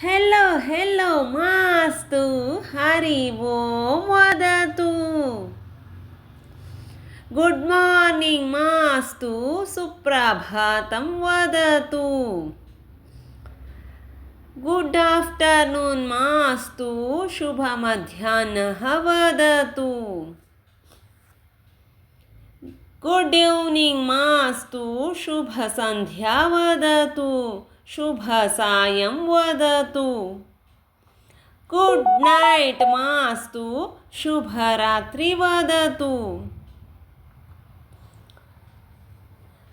Hello hello ಮಾಸ್ತು ಹರಿ ಓಂ ವದತು. Good morning ಮಾಸ್ತು, ಸುಪ್ರಭಾತಂ, ವದತು. ಗುಡ್ ಆಫ್ಟರ್ನೂನ್ ಮಾಸ್ತು, ಶುಭ ಮಧ್ಯಾಹ್ನ, ವದತು. ಗುಡ್ ಈವ್ನಿಂಗ್ ಮಾಸ್ತು, ಶುಭ ಸಂಧ್ಯಾ, ವದತು. शुभसायं वदतु। गुड् नैट् मास्तु। शुभरात्रि वदतु।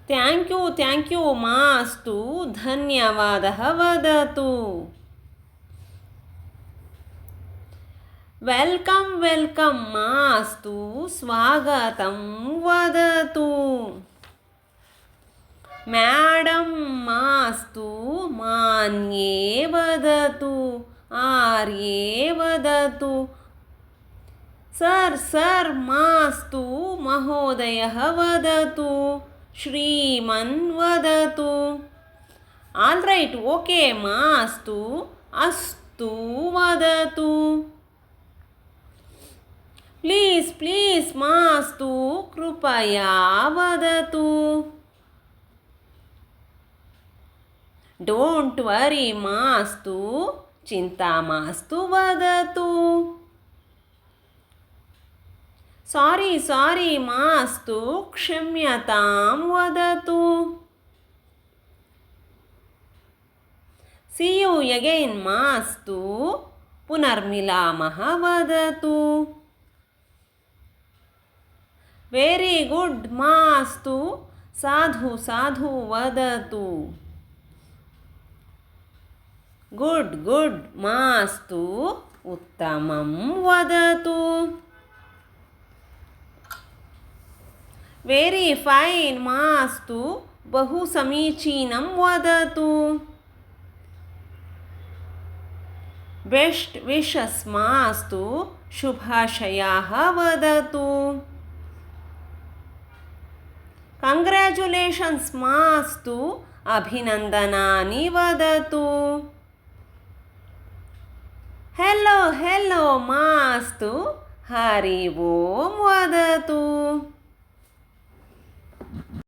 थ्याङ्क् यू थ्याङ्क् यू मास्तु। धन्यवादः वदतु। वेल्कम् वेल्कम् मास्तु। स्वागतं वदतु। మేడం मा ಮಾಸ್ತು ಮಾನ್ಯೇ ವದತು, ಆರ್ಯೇ ವದತು. ಸರ್ ಸರ್, ಮಾಸ್ತು, ಮಹೋದಯ ವದತು, ಶ್ರೀಮನ್ ವದತು. ಆಲ್ ರೈಟ್, ಓಕೆ, ಮಾಸ್ತು, ಅಸ್ತು ವದತು. ಪ್ಲೀಸ್ ಪ್ಲೀಸ್, ಮಾಸ್ತು, ಕೃಪಯಾ ವದತು. ಡೋಂಟ್ ವರಿ ಮಾಸ್ತು, ಚಿಂತಾ ಮಾಸ್ತು ವದತು. ಸಾರಿ ಸಾರಿ ಮಾಸ್ತು, ಕ್ಷಮ್ಯತಾಂ ವದತು. ಸಿ ಯು ಎಗೈನ್ ಮಾಸ್ತು, ಪುನರ್ಮಿಲಾಮಹ ವದತು. ವೆರಿ ಗುಡ್ ಮಾಸ್ತು, ಸಾಧು ಸಾಧು ವದತು. ಗುಡ್ ಗುಡ್ ಮಾಸ್ತು ಉತ್ತಮಂ ವದತು. ವೆರಿ ಫೈನ್ ಮಾಸ್ತು ಬಹು ಸಮೀಚೀನಂ ವದತು. ಬೆಸ್ಟ್ ವಿಶಸ್ ಮಾಸ್ತು ಶುಭಾಶಯ ವದತು. ಕಂಗ್ರ್ಯಾಚುಲೇಷನ್ಸ್ ಮಾಸ್ತು ಅಭಿನಂದನಾನಿ ವದತು. ಹೆಲೋ ಹೆಲೋ ಮಾಸ್ತು. ಹರಿ ಓಂ ವದತು.